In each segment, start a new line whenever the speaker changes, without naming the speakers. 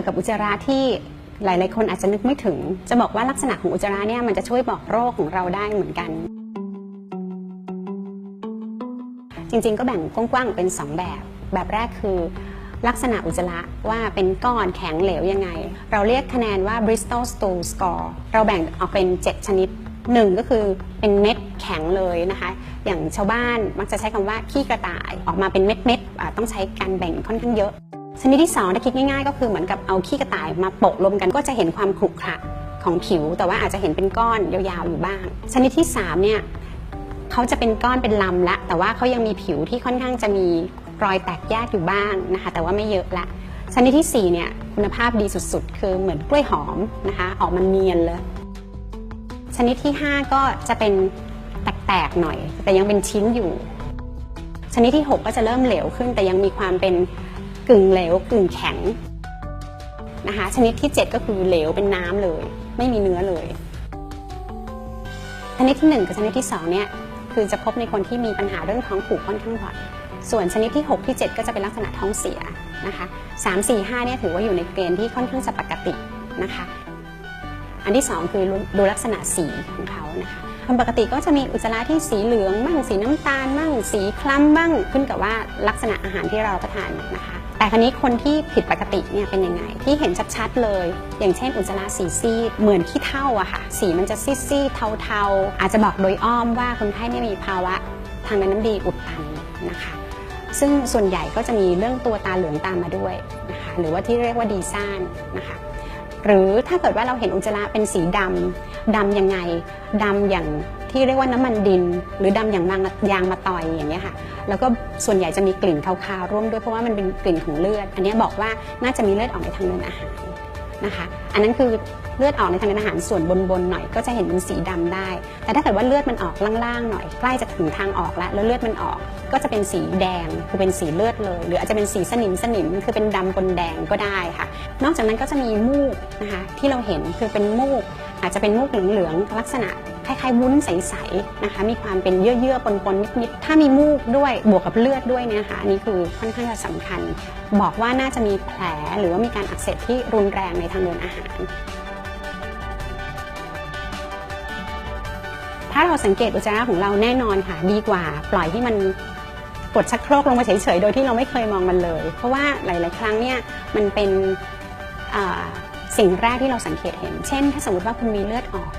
กี่ยวกับอุจจาระที่หลาย ๆ คนอาจจะนึกไม่ถึง จะบอกว่าลักษณะของอุจจาระเนี่ยมันจะช่วยบอกโรคของเราได้เหมือนกัน จริง ๆ ก็แบ่งกว้าง ๆ เป็น 2 แบบ แบบแรกคือลักษณะอุจจาระว่าเป็นก้อนแข็งเหลวยังไง เราเรียกคะแนนว่า Bristol Stool Score เราแบ่งออกเป็น 7 ชนิดหนึ่งก็คือเป็นเม็ดแข็งเลยนะคะ อย่างชาวบ้านมักจะใช้คำว่าขี้กระต่ายออกมาเป็นเม็ดๆต้องใช้การแบ่งค่อนข้างเยอะ ชนิดที่2ถ้าคิดง่ายๆ ก็คือเหมือนกับเอาขี้กระต่ายมาโปะรวมกันก็จะเห็นความขรุขระของผิว แต่ว่าอาจจะเห็นเป็นก้อนยาวๆอยู่บ้าง ชนิดที่3เนี่ยเขาจะเป็นก้อนเป็นลำละ แต่ว่าเขายังมีผิวที่ค่อนข้างจะมีรอยแตกแยกอยู่บ้างนะคะแต่ว่าไม่เยอะละชนิดที่4เนี่ยคุณภาพดีสุดๆ คือเหมือนกล้วยหอมนะคะออกมันเนียนเลยชนิดที่ 5 ก็จะเป็นแตกๆหน่อย แต่ยังเป็นชิ้นอยู่ ชนิดที่ 6 ก็จะเริ่มเหลวขึ้น แต่ยังมีความเป็น กึ่งเหลวกึ่งแข็งนะคะชนิดที่ 7 ก็คือเหลวเป็นน้ำเลย ไม่มีเนื้อเลย ชนิดที่ 1 กับชนิดที่2เนี่ยคือจะพบในคนที่มีปัญหาเรื่องท้องผูกค่อนข้างบ่อยส่วนชนิดที่ 6 ที่ 7 ก็จะเป็นลักษณะท้องเสียนะคะ3 4 5เนี่ยถือว่าอยู่ในเกณฑ์ที่ค่อนข้างจะปกตินะคะ อันที่ 2 คือดูลักษณะสีของเขานะคะคนปกติก็จะมีอุจจาระที่สีเหลืองบ้างสีน้ำตาลบ้างสีคล้ำบ้างขึ้นกับว่าลักษณะอาหารที่เราประทานนะคะ แต่คราวนี้คนที่ผิดปกติเนี่ยเป็นยังไง ที่เห็นชัดๆเลย อย่างเช่น อุจจาระสีซีดเหมือนขี้เถ้าอะค่ะ สีมันจะซีดๆเทาๆ อาจจะบอกโดยอ้อมว่าคนไข้เนี่ยมีภาวะทางเดินน้ำดีอุดตันนะคะซึ่งส่วนใหญ่ก็จะมีเรื่องตัวตาเหลืองตามมาด้วยนะคะหรือว่าที่เรียกว่าดีซ่านนะคะหรือถ้าเกิดว่าเราเห็นอุจจาระเป็นสีดำดำยังไงดำอย่าง ที่เรียกว่าน้ำมันดิน หรือดำอย่างมางยางมาตอยอย่างเงี้ยค่ะแล้วก็ส่วนใหญ่จะมีกลิ่นคาวๆร่วมด้วยเพราะว่ามันเป็นกลิ่นของเลือด อันนี้บอกว่าน่าจะมีเลือดออกในทางเดินอาหารนะคะ อันนั้นคือเลือดออกในทางเดินอาหารส่วนบนๆหน่อยก็จะเห็นเป็นสีดำได้ แต่ถ้าเกิดว่าเลือดมันออกล่างๆหน่อยใกล้จะถึงทางออกแล้วแล้วเลือดมันออกก็จะเป็นสีแดงคือเป็นสีเลือดเลย หรืออาจจะเป็นสีสนิมสนิมคือเป็นดำปนแดงก็ได้ค่ะ นอกจากนั้นก็จะมีมูกนะคะที่เราเห็นคือเป็นมูก อาจจะเป็นมูกเหลืองๆลักษณะคล้ายๆวุ้นใสๆนะคะ มีความเป็นเยื่อๆปนๆนิดๆถ้ามีมูกด้วยบวกกับเลือดด้วยเนี่ยค่ะอันนี้คือค่อนข้างจะสำคัญ บอกว่าน่าจะมีแผลหรือว่ามีการอักเสบที่รุนแรงในทางเดินอาหารถ้าเราสังเกตอุจจาระของเราแน่นอนค่ะ ดีกว่าปล่อยให้มันกดชักโครกลงมาเฉยๆ โดยที่เราไม่เคยมองมันเลย เพราะว่าหลาย ๆ ครั้งเนี่ยมันเป็นอ่า สิ่งแรกที่เราสังเกตเห็น เช่น ถ้าสมมติว่าคุณมีเลือดออก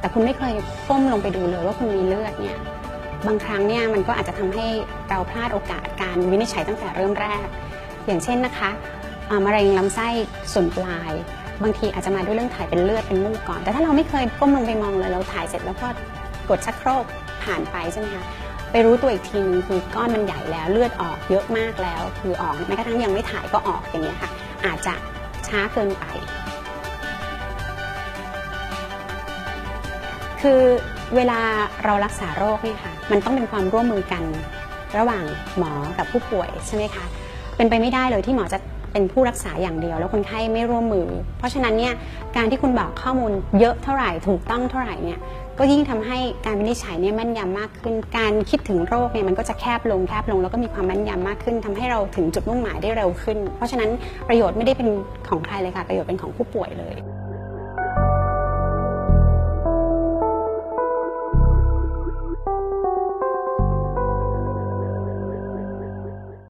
แต่คุณไม่เคยก้มลงไปดูเลยว่าคุณมีเลือดเนี่ยบางครั้งเนี่ยมันก็อาจจะทำให้เราพลาดโอกาสการวินิจฉัยตั้งแต่เริ่มแรก อย่างเช่นนะคะมะเร็งลำไส้ส่วนปลาย บางทีอาจจะมาด้วยเรื่องถ่ายเป็นเลือดเป็นมูกก่อน แต่ถ้าเราไม่เคยก้มลงไปมองเลยเราถ่ายเสร็จแล้วก็กดชักโครกผ่านไปใช่ไหมคะไปรู้ตัวอีกทีนึงคือก้อนมันใหญ่แล้วเลือดออกเยอะมากแล้ว คือออกแม้กระทั่งยังไม่ถ่ายก็ออกอย่างเงี้ยค่ะ อาจจะช้าเกินไป คือเวลาเรารักษาโรคเนี่ยค่ะมันต้องเป็นความร่วมมือกันระหว่างหมอกับผู้ป่วยใช่ไหมคะเป็นไปไม่ได้เลยที่หมอจะเป็นผู้รักษาอย่างเดียว แล้วคนไข้ไม่ร่วมมือ เพราะฉะนั้นเนี่ยการที่คุณบอกข้อมูลเยอะเท่าไหร่ถูกต้องเท่าไหร่เนี่ยก็ยิ่งทำให้การวินิจฉัยเนี่ยแม่นยำมากขึ้น การคิดถึงโรคเนี่ยมันก็จะแคบลงแคบลง แล้วก็มีความแม่นยำมากขึ้นทำให้เราถึงจุดมุ่งหมายได้เร็วขึ้น เพราะฉะนั้นประโยชน์ไม่ได้เป็นของใครเลยค่ะประโยชน์เป็นของผู้ป่วยเลย